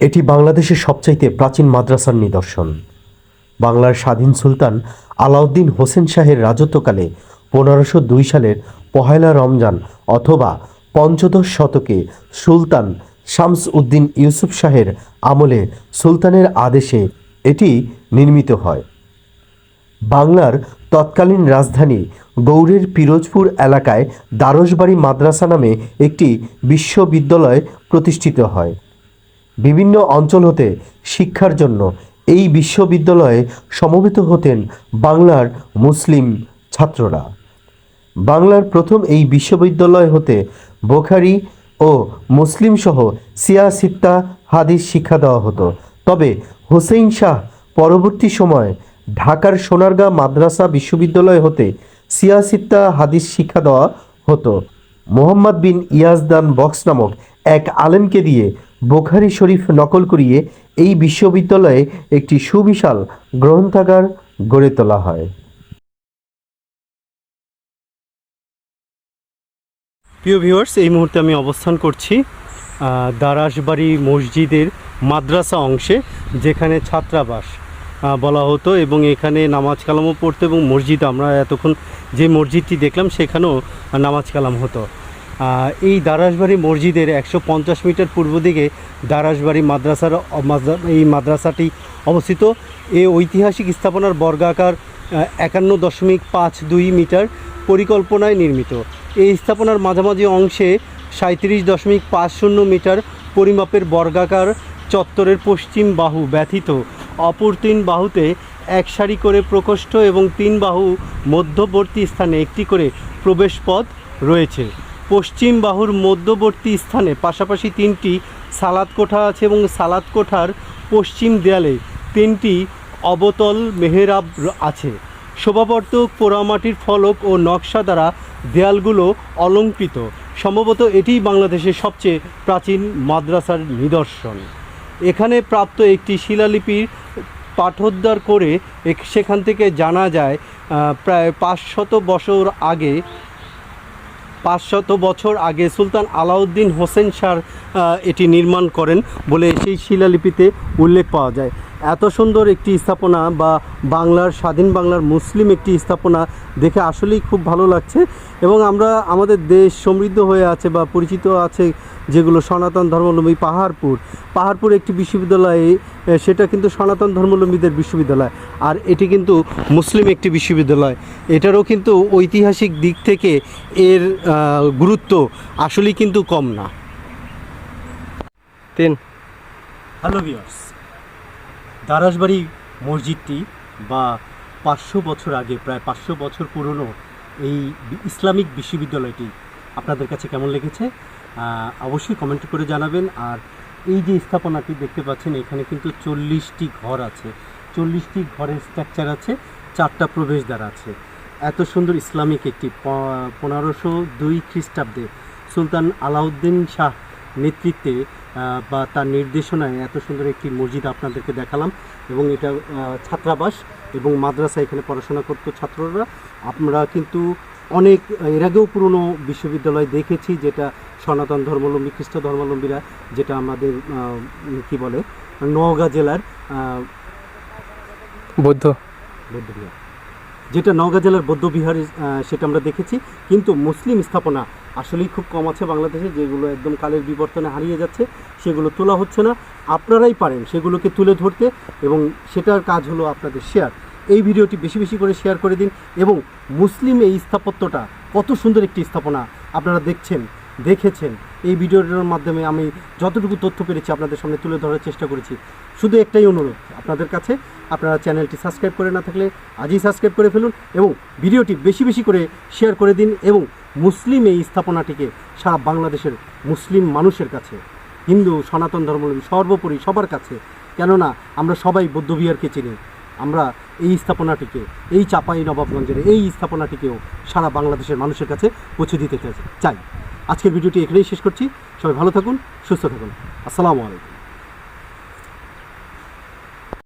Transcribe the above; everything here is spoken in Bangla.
এটি বাংলাদেশের সবচাইতে প্রাচীন মাদ্রাসার নিদর্শন। বাংলার স্বাধীন সুলতান আলাউদ্দিন হোসেন শাহের রাজত্বকালে পনেরোশো দুই সালের পহেলা রমজান অথবা পঞ্চদশ শতকে সুলতান শামস উদ্দিন ইউসুফ শাহের আমলে সুলতানের আদেশে এটি নির্মিত হয়। বাংলার তৎকালীন রাজধানী গৌড়ের পিরোজপুর এলাকায় দ্বারসবাড়ি মাদ্রাসা নামে একটি বিশ্ববিদ্যালয় প্রতিষ্ঠিত হয়। বিভিন্ন অঞ্চল হতে শিক্ষার জন্য এই বিশ্ববিদ্যালয়ে সমবেত হতেন বাংলার মুসলিম ছাত্ররা। বাংলার প্রথম এই বিশ্ববিদ্যালয় হতে বোখারি ও মুসলিম সহ সিয়াসিত্তা হাদিস শিক্ষা দেওয়া হতো। তবে হোসেইন শাহ পরবর্তী সময়ে ঢাকার সোনারগাঁ মাদ্রাসা বিশ্ববিদ্যালয় হতে সিয়াসিত্তা হাদিস শিক্ষা দেওয়া হতো। মোহাম্মদ বিন ইয়াজদান বক্স নামক এক আলেমকে দিয়ে বোখারি শরীফ নকল করিয়ে এই বিশ্ববিদ্যালয়ে একটি সুবিশাল গ্রন্থাগার গড়ে তোলা হয়। প্রিয় ভিউয়ার্স এই মুহূর্তে আমি অবস্থান করছি দারাসবাড়ি মসজিদের মাদ্রাসা অংশে, যেখানে ছাত্রাবাস বলা হতো এবং এখানে নামাজ কালামও পড়তো এবং মসজিদ, আমরা এতক্ষণ যে মসজিদটি দেখলাম সেখানেও নামাজ কালাম হতো। এই দারাসবাড়ি মসজিদের একশো পঞ্চাশ মিটার পূর্ব দিকে দারাসবাড়ি মাদ্রাসার এই মাদ্রাসাটি অবস্থিত। এই ঐতিহাসিক স্থাপনার বর্গাকার একান্ন দশমিক পাঁচ দুই মিটার পরিকল্পনায় নির্মিত। এই স্থাপনার মাঝামাঝি অংশে সাঁত্রিশ দশমিক পাঁচ শূন্য মিটার পরিমাপের বর্গাকার চত্বরের পশ্চিম বাহু ব্যথিত। অপর তিন বাহুতে এক সারি করে প্রকোষ্ঠ এবং তিন বাহু মধ্যবর্তী স্থানে একটি করে প্রবেশপথ রয়েছে। পশ্চিম বাহুর মধ্যবর্তী স্থানে, পাশাপাশি তিনটি সালাদ কোঠা আছে এবং সালাদ কোঠার পশ্চিম দেয়ালে তিনটি অবতল মেহেরাব আছে। শোভাবর্ধক পোড়ামাটির ফলক ও নকশা দ্বারা দেয়ালগুলো অলঙ্কৃত। সম্ভবত এটিই বাংলাদেশের সবচেয়ে প্রাচীন মাদ্রাসার নিদর্শন। এখানে প্রাপ্ত একটি শিলালিপির পাঠোদ্ধার করে সেখান থেকে জানা যায় প্রায় পাঁচশত বছর আগে পাঁচশত বছর আগে সুলতান আলাউদ্দিন হোসেন শাহ এটি নির্মাণ করেন বলে সেই শিলালিপিতে উল্লেখ পাওয়া যায়। এত সুন্দর একটি স্থাপনা বা বাংলার স্বাধীন বাংলার মুসলিম একটি স্থাপনা দেখে আসলেই খুব ভালো লাগছে। এবং আমরা আমাদের দেশ সমৃদ্ধ হয়ে আছে বা পরিচিত আছে যেগুলো সনাতন ধর্মাবলম্বী পাহাড়পুর। পাহাড়পুর একটি বিশ্ববিদ্যালয়ে সেটা কিন্তু সনাতন ধর্মাবলম্বীদের বিশ্ববিদ্যালয়। আর এটি কিন্তু মুসলিম একটি বিশ্ববিদ্যালয়। এটারও কিন্তু ঐতিহাসিক দিক থেকে এর গুরুত্ব আসলেই কিন্তু কম না। তিন। হ্যালো ভিউয়ার্স দারাসবাড়ি মসজিদটি বা পাঁচশো বছর আগে, প্রায় পাঁচশো বছর পুরনো এই ইসলামিক বিশ্ববিদ্যালয়টি আপনাদের কাছে কেমন লেগেছে? অবশ্যই কমেন্ট করে জানাবেন। আর এই যে স্থাপনাটি দেখতে পাচ্ছেন, এখানে কিন্তু চল্লিশটি ঘর আছে। চল্লিশটি ঘরের স্ট্রাকচার আছে, চারটা প্রবেশদ্বার আছে। এত সুন্দর ইসলামিক একটি পনেরোশো দুই খ্রিস্টাব্দে সুলতান আলাউদ্দিন শাহ নেতৃত্বে বা তার নির্দেশনায় এত সুন্দর একটি মসজিদ আপনাদেরকে দেখালাম এবং এটা ছাত্রাবাস এবং মাদ্রাসা এখানে পড়াশোনা করতো ছাত্ররা। আমরা কিন্তু অনেক এর আগেও পুরনো বিশ্ববিদ্যালয় দেখেছি যেটা সনাতন ধর্মাবলম্বী খ্রিস্ট ধর্মাবলম্বীরা যেটা আমাদের কি বলে নওগাঁ জেলার বৌদ্ধ। বৌদ্ধবিহার যেটা নওগাঁ জেলার বৌদ্ধবিহারে সেটা আমরা দেখেছি। কিন্তু মুসলিম স্থাপনা আসলেই খুব কম আছে বাংলাদেশে, যেগুলো একদম কালের বিবর্তনে হারিয়ে যাচ্ছে, সেগুলো তোলা হচ্ছে না। আপনারাই পারেন সেগুলোকে তুলে ধরতে এবং সেটার কাজ হলো আপনাদের শেয়ার এই ভিডিওটি বেশি বেশি করে শেয়ার করে দিন এবং মুসলিম এই স্থাপত্যটা কত সুন্দর একটি স্থাপনা আপনারা দেখছেন, দেখেছেন। এই ভিডিওটার মাধ্যমে আমি যতটুকু তথ্য পেরেছি আপনাদের সামনে তুলে ধরার চেষ্টা করেছি। শুধু একটাই অনুরোধ, আপনাদের কাছে আপনারা চ্যানেলটি সাবস্ক্রাইব করে না থাকলে আজই সাবস্ক্রাইব করে ফেলুন এবং ভিডিওটি বেশি বেশি করে শেয়ার করে দিন এবং মুসলিম এই স্থাপনাটিকে সারা বাংলাদেশের মুসলিম মানুষের কাছে, হিন্দু, সনাতন ধর্মাবলম্বী সর্বোপরি সবার কাছে, কেননা আমরা সবাই বৌদ্ধবিহারকে চিনি, আমরা এই স্থাপনাটিকে, এই চাপাই নবাবগঞ্জের এই স্থাপনাটিকেও সারা বাংলাদেশের মানুষের কাছে পৌঁছে দিতে চাই। আজকের ভিডিওটি এখানেই শেষ করছি। সবাই ভালো থাকুন সুস্থ থাকুন। আসসালামু আলাইকুম।